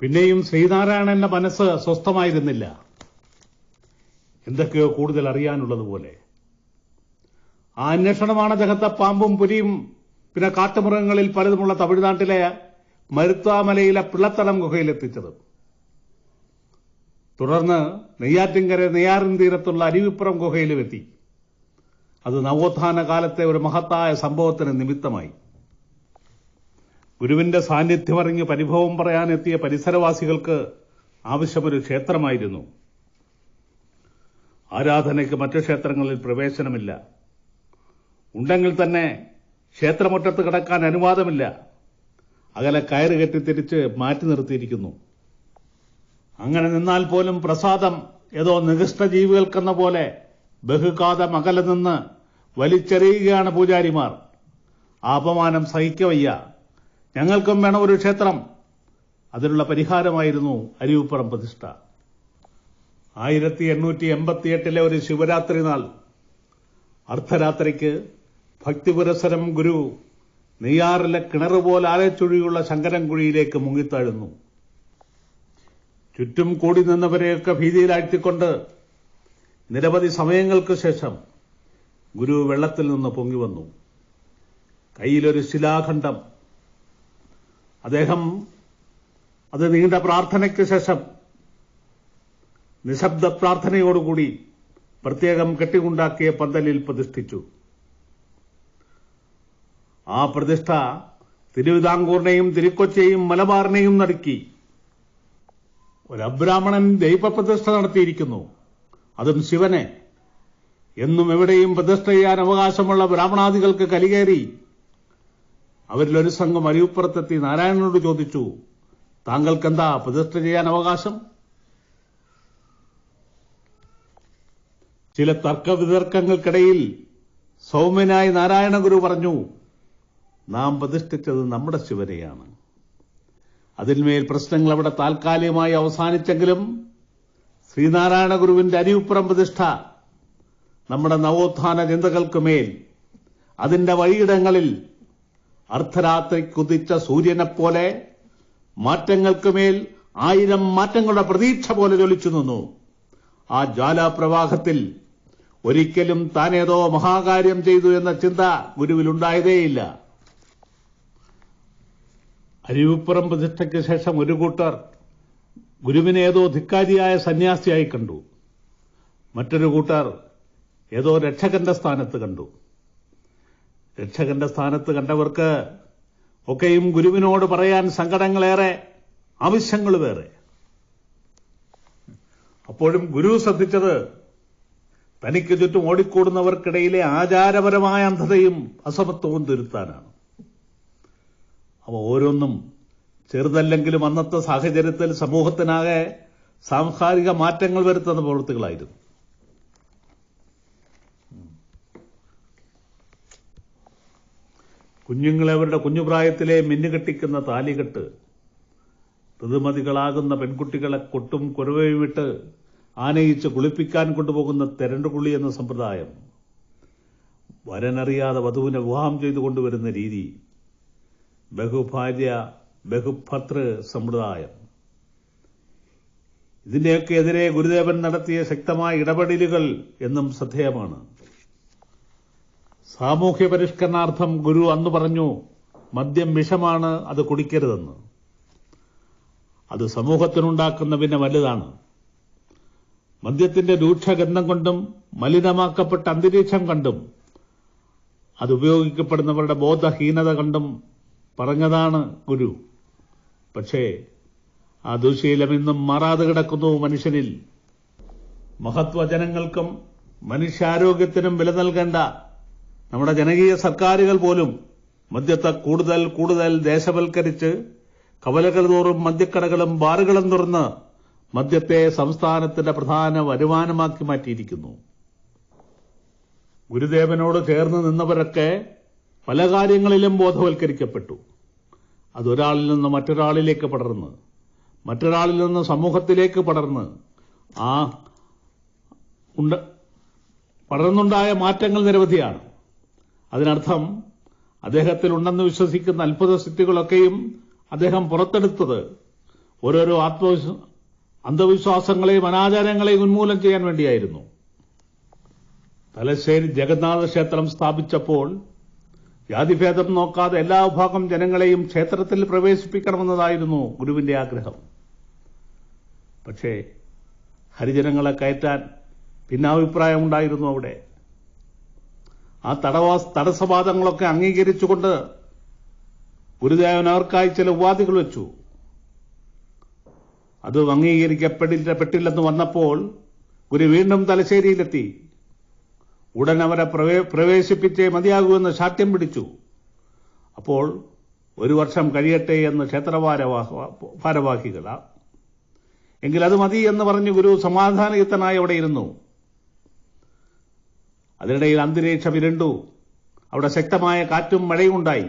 പിന്നെയും ശ്രീനാരായണന്റെ മനസ്സ് സ്വസ്ഥമായിരുന്നില്ല. എന്തൊക്കെയോ കൂടുതൽ അറിയാനുള്ളതുപോലെ ആ അന്വേഷണമാണ് അദ്ദേഹത്തെ പാമ്പും പുലിയും പിന്നെ കാട്ടുമൃഗങ്ങളിൽ പലതുമുള്ള തമിഴ്നാട്ടിലെ മരുത്വാമലയിലെ പിള്ളത്തടം ഗുഹയിലെത്തിച്ചത്. തുടർന്ന് നെയ്യാറ്റിൻകര നെയ്യാറിൻ തീരത്തുള്ള അരുവിപ്പുറം ഗുഹയിലും എത്തി. അത് നവോത്ഥാന കാലത്തെ ഒരു മഹത്തായ സംഭവത്തിന് നിമിത്തമായി. ഗുരുവിന്റെ സാന്നിധ്യമറിഞ്ഞ് പരിഭവം പറയാനെത്തിയ പരിസരവാസികൾക്ക് ആവശ്യമൊരു ക്ഷേത്രമായിരുന്നു. ആരാധനയ്ക്ക് മറ്റു ക്ഷേത്രങ്ങളിൽ പ്രവേശനമില്ല. ഉണ്ടെങ്കിൽ തന്നെ ക്ഷേത്രമുറ്റത്ത് കിടക്കാൻ അനുവാദമില്ല. അകലെ കയറ് കെട്ടിത്തിരിച്ച് മാറ്റി നിർത്തിയിരിക്കുന്നു. അങ്ങനെ നിന്നാൽ പോലും പ്രസാദം ഏതോ നികൃഷ്ട ജീവികൾക്കെന്ന പോലെ ബഹുകാതം അകലെ നിന്ന് വലിച്ചെറിയുകയാണ് പൂജാരിമാർ. ആ അപമാനം സഹിക്കവയ്യ. ഞങ്ങൾക്കും വേണം ഒരു ക്ഷേത്രം. അതിനുള്ള പരിഹാരമായിരുന്നു അരിവുപ്പുറം പ്രതിഷ്ഠ. ആയിരത്തി എണ്ണൂറ്റി എൺപത്തിയെട്ടിലെ ഒരു ശിവരാത്രി നാൾ. അർദ്ധരാത്രിക്ക് ഭക്തിപുരസരം ഗുരു നെയ്യാറിലെ കിണറുപോലെ ആലച്ചുഴിയുള്ള ശങ്കരൻകുഴിയിലേക്ക് മുങ്ങിത്താഴുന്നു. ചുറ്റും കൂടി നിന്നവരെയൊക്കെ ഭീതിയിലാഴ്ത്തിക്കൊണ്ട് നിരവധി സമയങ്ങൾക്ക് ശേഷം ഗുരു വെള്ളത്തിൽ നിന്ന് പൊങ്ങി വന്നു. കയ്യിലൊരു ശിലാഖണ്ഡം. അദ്ദേഹം അത് നീണ്ട പ്രാർത്ഥനയ്ക്ക് ശേഷം നിശബ്ദ പ്രാർത്ഥനയോടുകൂടി പ്രത്യേകം കെട്ടിക്കുണ്ടാക്കിയ പന്തലിൽ പ്രതിഷ്ഠിച്ചു. ആ പ്രതിഷ്ഠ തിരുവിതാംകൂറിനെയും തിരുക്കൊച്ചയും മലബാറിനെയും നടുക്കി ഒരബ്രാഹ്മണൻ ദൈവപ്രതിഷ്ഠ നടത്തിയിരിക്കുന്നു. അതും ശിവനെ. എന്നും എവിടെയും പ്രതിഷ്ഠ ചെയ്യാൻ അവകാശമുള്ള ബ്രാഹ്മണാദികൾക്ക് കലികേറി അവരിൽ ഒരു സംഘം അരിവുപ്പുറത്തെത്തി നാരായണനോട് ചോദിച്ചു താങ്കൾക്കെന്താ പ്രതിഷ്ഠ ചെയ്യാൻ അവകാശം? ചില തർക്കവിതർക്കങ്ങൾക്കിടയിൽ സൗമ്യനായി നാരായണ ഗുരു പറഞ്ഞു നാം പ്രതിഷ്ഠിച്ചത് നമ്മുടെ ശിവനെയാണ്. അതിന്മേൽ പ്രശ്നങ്ങൾ അവിടെ താൽക്കാലികമായി അവസാനിച്ചെങ്കിലും ശ്രീനാരായണ ഗുരുവിന്റെ അരിവുപ്പുറം പ്രതിഷ്ഠ നമ്മുടെ നവോത്ഥാന ചിന്തകൾക്ക് മേൽ അതിന്റെ വഴിയിടങ്ങളിൽ അർദ്ധരാത്രി കുതിച്ച സൂര്യനെപ്പോലെ മാറ്റങ്ങൾക്ക് മേൽ ആയിരം മാറ്റങ്ങളുടെ പ്രതീക്ഷ പോലെ ജ്വലിച്ചു നിന്നു. ആ ജ്വാലാപ്രവാഹത്തിൽ ഒരിക്കലും താനേതോ മഹാകാര്യം ചെയ്തു എന്ന ചിന്ത ഗുരുവിലുണ്ടായതേയില്ല. അരുവിപ്പുറം പ്രതിഷ്ഠയ്ക്ക് ശേഷം ഒരു കൂട്ടർ ഗുരുവിനെ ഏതോ ധിക്കാരിയായ സന്യാസിയായി കണ്ടു. മറ്റൊരു കൂട്ടർ ഏതോ രക്ഷകന്റെ സ്ഥാനത്ത് കണ്ടു. രക്ഷകന്റെ സ്ഥാനത്ത് കണ്ടവർക്ക് ഒക്കെയും ഗുരുവിനോട് പറയാൻ സങ്കടങ്ങളേറെ ആവശ്യങ്ങൾ വേറെ. അപ്പോഴും ഗുരു ശ്രദ്ധിച്ചത് തനിക്ക് ചുറ്റും ഓടിക്കൂടുന്നവർക്കിടയിലെ ആചാരപരമായ അന്ധതയും അസമത്വവും തിരുത്താനാണ്. അവ ഓരോന്നും ചെറുതല്ലെങ്കിലും അന്നത്തെ സാഹചര്യത്തിൽ സമൂഹത്തിനാകെ സാംസ്കാരിക മാറ്റങ്ങൾ വരുത്തുന്ന പ്രവൃത്തികളായിരുന്നു. കുഞ്ഞുങ്ങളെ അവരുടെ കുഞ്ഞുപ്രായത്തിലെ മിന്നുകെട്ടിക്കുന്ന താലികെട്ട് ഋതുമതികളാകുന്ന പെൺകുട്ടികളെ കൊട്ടും കുരവയും വിട്ട് ആനയിച്ച് കുളിപ്പിക്കാൻ കൊണ്ടുപോകുന്ന തെരണ്ടുകുളി എന്ന സമ്പ്രദായം വരനറിയാതെ വധുവിനെ വിവാഹം ചെയ്തു കൊണ്ടുവരുന്ന രീതി ബഹുഭാര്യ ബഹുഭർത്തൃ സമ്പ്രദായം. ഇതിന്റെയൊക്കെ എതിരെ ഗുരുദേവൻ നടത്തിയ ശക്തമായ ഇടപെടലുകൾ എന്നും ശ്രദ്ധേയമാണ്. സാമൂഹ്യ പരിഷ്കരണാർത്ഥം ഗുരു അന്ന് പറഞ്ഞു മദ്യം വിഷമാണ് അത് കുടിക്കരുതെന്ന്. അത് സമൂഹത്തിനുണ്ടാക്കുന്ന പിന്നെ വലുതാണ്. മദ്യത്തിന്റെ രൂക്ഷഗന്ധം കൊണ്ടും മലിനമാക്കപ്പെട്ട അന്തരീക്ഷം കണ്ടും അത് ഉപയോഗിക്കപ്പെടുന്നവരുടെ ബോധഹീനത കണ്ടും പറഞ്ഞതാണ് ഗുരു. പക്ഷേ ആ ദുശീലം ഇന്നും മാറാതെ കിടക്കുന്നു മനുഷ്യനിൽ. മഹത്വജനങ്ങൾക്കും മനുഷ്യാരോഗ്യത്തിനും വില നൽകേണ്ട നമ്മുടെ ജനകീയ സർക്കാരുകൾ പോലും മദ്യത്തെ കൂടുതൽ കൂടുതൽ ദേശവൽക്കരിച്ച് കവലകൾ തോറും മദ്യക്കടകളും ബാറുകളും തുറന്ന് മദ്യത്തെ സംസ്ഥാനത്തിന്റെ പ്രധാന വരുമാനമാക്കി മാറ്റിയിരിക്കുന്നു. ഗുരുദേവനോട് ചേർന്ന് നിന്നവരൊക്കെ പല കാര്യങ്ങളിലും ബോധവൽക്കരിക്കപ്പെട്ടു. അതൊരാളിൽ നിന്ന് മറ്റൊരാളിലേക്ക് പടർന്ന് മറ്റൊരാളിൽ നിന്ന് സമൂഹത്തിലേക്ക് പടർന്ന് ആ ഉണ്ട് പടർന്നുണ്ടായ മാറ്റങ്ങൾ നിരവധിയാണ്. അതിനർത്ഥം അദ്ദേഹത്തിൽ ഉണ്ടെന്ന് വിശ്വസിക്കുന്ന അത്ഭുത സിദ്ധികളൊക്കെയും അദ്ദേഹം പുറത്തെടുത്തത് ഓരോരോ ആത്മവിശ്വ അന്ധവിശ്വാസങ്ങളെയും അനാചാരങ്ങളെയും ഉന്മൂലനം ചെയ്യാൻ വേണ്ടിയായിരുന്നു. തലശ്ശേരി ജഗന്നാഥ ക്ഷേത്രം സ്ഥാപിച്ചപ്പോൾ ജാതിഭേദം നോക്കാതെ എല്ലാ വിഭാഗം ജനങ്ങളെയും ക്ഷേത്രത്തിൽ പ്രവേശിപ്പിക്കണമെന്നതായിരുന്നു ഗുരുവിന്റെ ആഗ്രഹം. പക്ഷേ ഹരിജനങ്ങളെ കയറ്റാൻ ഭിന്നാഭിപ്രായമുണ്ടായിരുന്നു അവിടെ. ആ തടവാ തടസ്സവാദങ്ങളൊക്കെ അംഗീകരിച്ചുകൊണ്ട് ഗുരുദേവൻ അവർക്കായി ചില ഉപാധികൾ വെച്ചു. അത് അംഗീകരിക്കപ്പെടില്ല പെട്ടില്ലെന്ന് വന്നപ്പോൾ ഗുരു വീണ്ടും തലശ്ശേരിയിലെത്തി. ഉടൻ അവരെ പ്രവേ- പ്രവേശിപ്പിച്ചേ മതിയാകൂ എന്ന് ശാഠ്യം പിടിച്ചു. അപ്പോൾ ഒരു വർഷം കഴിയട്ടെ എന്ന് ക്ഷേത്രഭാരവാഹ- ഭാരവാഹികൾ എങ്കിൽ അത് മതി എന്ന് പറഞ്ഞ് ഗുരു സമാധാനയുക്തനായി അവിടെ ഇരുന്നു. അതിനിടയിൽ അന്തരീക്ഷം വിരണ്ടു അവിടെ ശക്തമായ കാറ്റും മഴയും ഉണ്ടായി.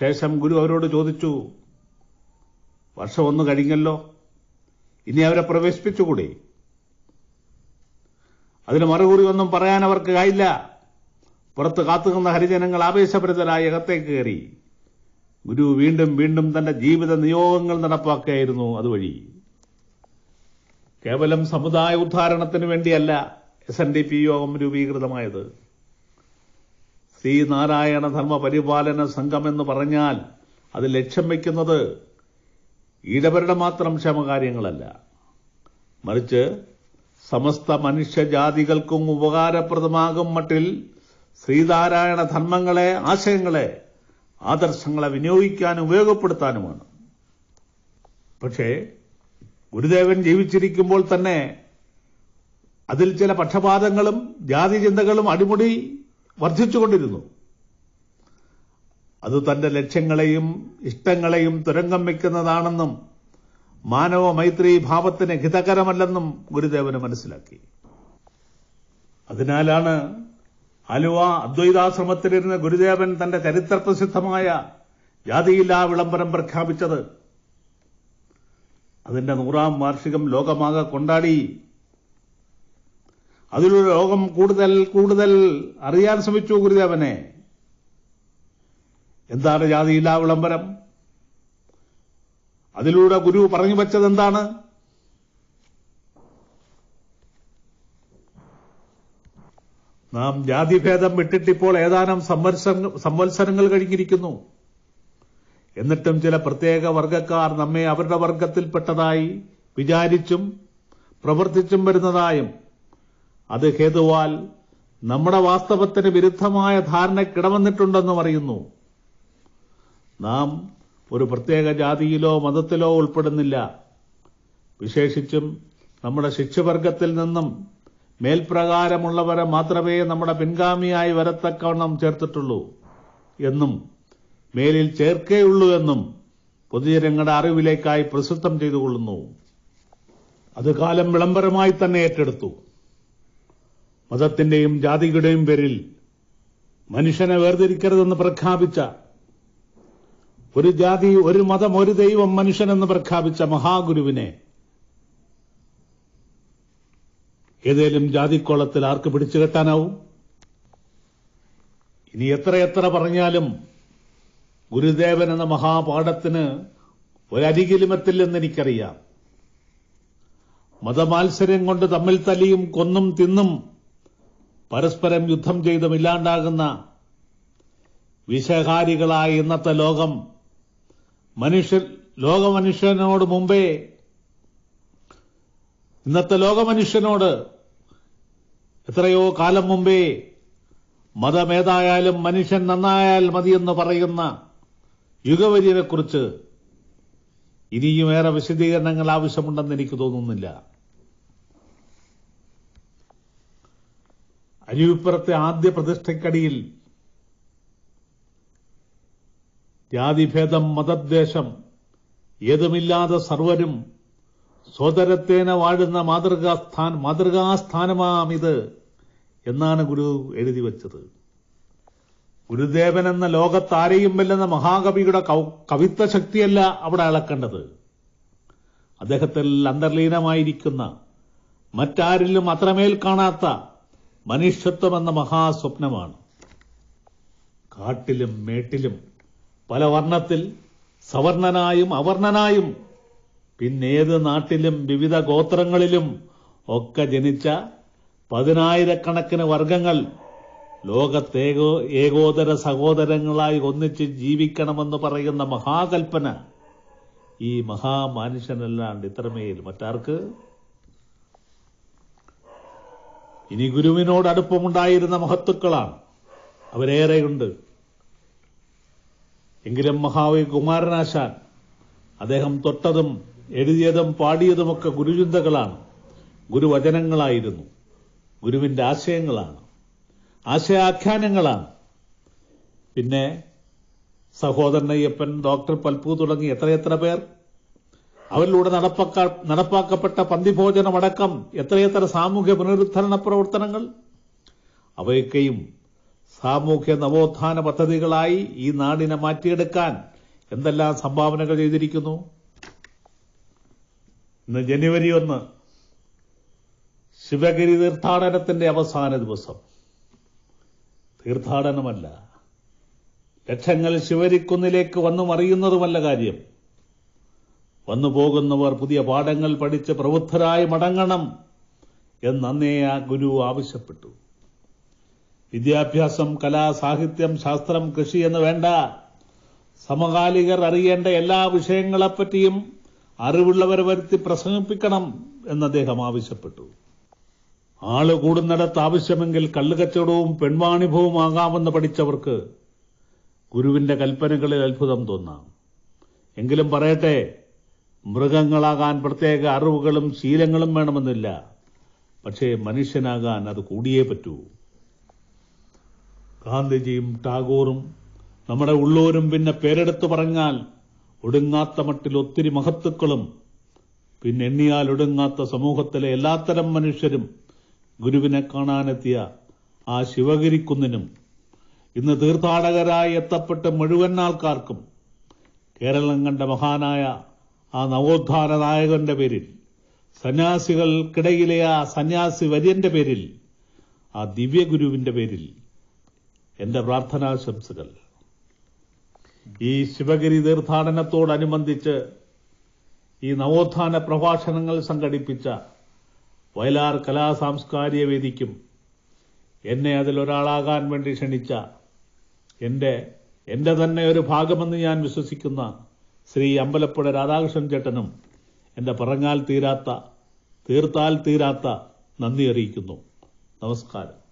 ശേഷം ഗുരു അവരോട് ചോദിച്ചു വർഷം ഒന്ന് കഴിഞ്ഞല്ലോ. ഇനി അവരെ പ്രവേശിപ്പിച്ചുകൂടി? അതിന് മറുകുറി ഒന്നും പറയാൻ അവർക്ക് കഴിയില്ല. പുറത്ത് കാത്തുനിന്ന ഹരിജനങ്ങൾ ആവേശഭരിതരായി അകത്തേക്ക് കയറി. ഗുരു വീണ്ടും വീണ്ടും തന്റെ ജീവിത നിയോഗങ്ങൾ നടപ്പാക്കുകയായിരുന്നു അതുവഴി. കേവലം സമുദായ ഉദ്ധാരണത്തിന് വേണ്ടിയല്ല എസ് എൻ ഡി പി യോഗം രൂപീകൃതമായത്. ശ്രീനാരായണ ധർമ്മ പരിപാലന സംഘം എന്ന് പറഞ്ഞാൽ അത് ലക്ഷ്യം വയ്ക്കുന്നത് ഇടപെരുടെ മാത്രം ക്ഷമകാര്യങ്ങളല്ല. മറിച്ച് സമസ്ത മനുഷ്യജാതികൾക്കും ഉപകാരപ്രദമാകും മട്ടിൽ ശ്രീനാരായണ ധർമ്മങ്ങളെ ആശയങ്ങളെ ആദർശങ്ങളെ വിനിയോഗിക്കാനും ഉപയോഗപ്പെടുത്താനുമാണ്. പക്ഷേ ഗുരുദേവൻ ജീവിച്ചിരിക്കുമ്പോൾ തന്നെ അതിൽ ചില പക്ഷപാതങ്ങളും ജാതി ചിന്തകളും അടിമുടി വർദ്ധിച്ചുകൊണ്ടിരുന്നു. അത് തന്റെ ലക്ഷ്യങ്ങളെയും ഇഷ്ടങ്ങളെയും തുരങ്കം വയ്ക്കുന്നതാണെന്നും മാനവ മൈത്രി ഭാവത്തിന് ഹിതകരമല്ലെന്നും ഗുരുദേവന് മനസ്സിലാക്കി. അതിനാലാണ് ആലുവ അദ്വൈതാശ്രമത്തിലിരുന്ന ഗുരുദേവൻ തന്റെ ചരിത്രപ്രസിദ്ധമായ ജാതിയില്ലാ വിളംബരം പ്രഖ്യാപിച്ചത്. അതിന്റെ നൂറാം വാർഷികം ലോകമാകെ കൊണ്ടാടി അതിലൊരു ലോകം കൂടുതൽ കൂടുതൽ അറിയാൻ ശ്രമിച്ചു ഗുരുദേവനെ. എന്താണ് ജാതിയില്ലാ വിളംബരം? അതിലൂടെ ഗുരു പറഞ്ഞു വച്ചത് എന്താണ്? നാം ജാതിഭേദം വിട്ടിട്ടിപ്പോൾ ഏതാനും സംവത്സര സംവത്സരങ്ങൾ കഴിഞ്ഞിരിക്കുന്നു. എന്നിട്ടും ചില പ്രത്യേക വർഗക്കാർ നമ്മെ അവരുടെ വർഗത്തിൽപ്പെട്ടതായി വിചാരിച്ചും പ്രവർത്തിച്ചും വരുന്നതായും അത് ഹേതുവാൽ നമ്മുടെ വാസ്തവത്തിന് വിരുദ്ധമായ ധാരണ കിടവന്നിട്ടുണ്ടെന്ന് അറിയുന്നു നാം ഒരു പ്രത്യേക ജാതിയിലോ മതത്തിലോ ഉൾപ്പെടുന്നില്ല. വിശേഷിച്ചും നമ്മുടെ ശിക്ഷവർഗത്തിൽ നിന്നും മേൽപ്രകാരമുള്ളവരെ മാത്രമേ നമ്മുടെ പിൻഗാമിയായി വരത്തക്കവണ്ണം ചേർത്തിട്ടുള്ളൂ എന്നും മേലിൽ ചേർക്കേയുള്ളൂ എന്നും പൊതുജനങ്ങളുടെ അറിവിലേക്കായി പ്രസിദ്ധം ചെയ്തുകൊള്ളുന്നു. അത് കാലം വിളംബരമായി തന്നെ ഏറ്റെടുത്തു. മതത്തിന്റെയും ജാതിയുടെയും പേരിൽ മനുഷ്യനെ വേർതിരിക്കരുതെന്ന് പ്രഖ്യാപിച്ച ഒരു ജാതി ഒരു മതം ഒരു ദൈവം മനുഷ്യനെന്ന് പ്രഖ്യാപിച്ച മഹാഗുരുവിനെ ഏതേലും ജാതിക്കോളത്തിൽ ആർക്ക് പിടിച്ചു കെട്ടാനാവും? ഇനി എത്ര എത്ര പറഞ്ഞാലും ഗുരുദേവൻ എന്ന മഹാപാഠത്തിന് ഒരരികിലുമെത്തില്ലെന്ന് എനിക്കറിയാം മതമാത്സര്യം കൊണ്ട് തമ്മിൽ തലിയും കൊന്നും തിന്നും പരസ്പരം യുദ്ധം ചെയ്തും ഇല്ലാണ്ടാകുന്ന വിഷകാരികളായ ഇന്നത്തെ ലോകം മനുഷ്യ ലോകമനുഷ്യനോട് മുമ്പേ ഇന്നത്തെ ലോകമനുഷ്യനോട് എത്രയോ കാലം മുമ്പേ മതമേതായാലും മനുഷ്യൻ നന്നായാൽ മതിയെന്ന് പറയുന്ന യുഗവര്യനെക്കുറിച്ച് ഇനിയും ഏറെ വിശദീകരണങ്ങൾ ആവശ്യമുണ്ടെന്ന് എനിക്ക് തോന്നുന്നില്ല. അരുവിപ്പുറത്തെ ആദ്യ പ്രതിഷ്ഠയ്ക്കടിയിൽ ജാതിഭേദം മതദ്വേഷം ഏതുമില്ലാതെ സർവരും സോദരത്തേന വാഴുന്ന മാതൃകാസ്ഥാൻ മാതൃകാസ്ഥാനമാമിത് എന്നാണ് ഗുരു എഴുതി വച്ചത്. ഗുരുദേവൻ എന്ന ലോകത്താരെയും വെല്ലുന്ന മഹാകവിയുടെ കവിത്വ ശക്തിയല്ല അവിടെ അളക്കേണ്ടത്. അദ്ദേഹത്തിൽ അന്തർലീനമായിരിക്കുന്ന മറ്റാരിലും അത്രമേൽ കാണാത്ത മനുഷ്യത്വം എന്ന മഹാസ്വപ്നമാണ്. കാട്ടിലും മേട്ടിലും പല വർണത്തിൽ സവർണനായും അവർണനായും പിന്നേത് നാട്ടിലും വിവിധ ഗോത്രങ്ങളിലും ഒക്കെ ജനിച്ച പതിനായിരക്കണക്കിന് വർഗങ്ങൾ ലോകത്തേകോ ഏകോദര സഹോദരങ്ങളായി ഒന്നിച്ച് ജീവിക്കണമെന്ന് പറയുന്ന മഹാകൽപ്പന ഈ മഹാമാനുഷ്യനല്ലാണ്ട് ഇത്രമേൽ മറ്റാർക്ക് ഇനി ഗുരുവിനോട് അടുപ്പമുണ്ടായിരുന്ന മഹത്തുക്കളാണ്. അവരേറെയുണ്ട്. എങ്കിലും മഹാവി കുമാരനാശാൻ അദ്ദേഹം തൊട്ടതും എഴുതിയതും പാടിയതുമൊക്കെ ഗുരുചിന്തകളാണ്. ഗുരുവചനങ്ങളായിരുന്നു. ഗുരുവിന്റെ ആശയങ്ങളാണ്. ആശയാഖ്യാനങ്ങളാണ്. പിന്നെ സഹോദരൻ അയ്യപ്പൻ ഡോക്ടർ പൽപ്പു തുടങ്ങി എത്രയെത്ര പേർ? അവരിലൂടെ നടപ്പാക്ക നടപ്പാക്കപ്പെട്ട പന്തിഭോജനമടക്കം എത്രയെത്ര സാമൂഹ്യ പുനരുദ്ധരണ പ്രവർത്തനങ്ങൾ? അവയൊക്കെയും സാമൂഹ്യ നവോത്ഥാന പദ്ധതികളായി ഈ നാടിനെ മാറ്റിയെടുക്കാൻ എന്തെല്ലാം സംഭാവനകൾ ചെയ്തിരിക്കുന്നു? ഇന്ന് ജനുവരി ഒന്ന് ശിവഗിരി തീർത്ഥാടനത്തിന്റെ അവസാന ദിവസം. തീർത്ഥാടനമല്ല ലക്ഷങ്ങൾ ശിവരിക്കുന്നിലേക്ക് വന്നു മറിയുന്നതുമല്ല കാര്യം. വന്നു പോകുന്നവർ പുതിയ പാഠങ്ങൾ പഠിച്ച് പ്രബുദ്ധരായി മടങ്ങണം എന്ന് അന്നേ ആ ഗുരു ആവശ്യപ്പെട്ടു. വിദ്യാഭ്യാസം കലാ സാഹിത്യം ശാസ്ത്രം കൃഷി എന്ന് വേണ്ട. സമകാലികർ അറിയേണ്ട എല്ലാ വിഷയങ്ങളെപ്പറ്റിയും അറിവുള്ളവരെ വരുത്തി പ്രസംഗിപ്പിക്കണം എന്ന് അദ്ദേഹം ആവശ്യപ്പെട്ടു. ആൾ കൂടുന്നിടത്ത് ആവശ്യമെങ്കിൽ കള്ളുകച്ചവടവും പെൺവാണിഭവും ആകാമെന്ന് പഠിച്ചവർക്ക് ഗുരുവിന്റെ കൽപ്പനകളിൽ അത്ഭുതം തോന്നാം. എങ്കിലും പറയട്ടെ മൃഗങ്ങളാകാൻ പ്രത്യേക അറിവുകളും ശീലങ്ങളും വേണമെന്നില്ല. പക്ഷേ മനുഷ്യനാകാൻ അത് കൂടിയേ പറ്റൂ. ഗാന്ധിജിയും ടാഗോറും നമ്മുടെ ഉള്ളൂരും പിന്നെ പേരെടുത്തു പറഞ്ഞാൽ ഒടുങ്ങാത്ത മട്ടിൽ ഒത്തിരി മഹത്തുക്കളും പിന്നെ എണ്ണിയാൽ ഒടുങ്ങാത്ത സമൂഹത്തിലെ എല്ലാത്തരം മനുഷ്യരും ഗുരുവിനെ കാണാനെത്തിയ ആ ശിവഗിരിക്കുന്നിനും ഇന്ന് തീർത്ഥാടകരായി എത്തപ്പെട്ട മുഴുവൻ ആൾക്കാർക്കും കേരളം കണ്ട മഹാനായ ആ നവോത്ഥാന നായകന്റെ പേരിൽ സന്യാസികൾക്കിടയിലെ ആ സന്യാസി വര്യന്റെ പേരിൽ ആ ദിവ്യഗുരുവിന്റെ പേരിൽ എന്റെ പ്രാർത്ഥനാശംസകൾ. ഈ ശിവഗിരി തീർത്ഥാടനത്തോടനുബന്ധിച്ച് ഈ നവോത്ഥാന പ്രഭാഷണങ്ങൾ സംഘടിപ്പിച്ച വയലാർ കലാ സാംസ്കാരിക വേദിക്കും എന്നെ അതിലൊരാളാകാൻ വേണ്ടി ക്ഷണിച്ച എന്റെ എന്റെ തന്നെ ഒരു ഭാഗമെന്ന് ഞാൻ വിശ്വസിക്കുന്ന ശ്രീ അമ്പലപ്പുഴ രാധാകൃഷ്ണൻ ചേട്ടനും എന്റെ പറഞ്ഞാൽ തീരാത്ത തീർത്താൽ തീരാത്ത നന്ദി അറിയിക്കുന്നു. നമസ്കാരം.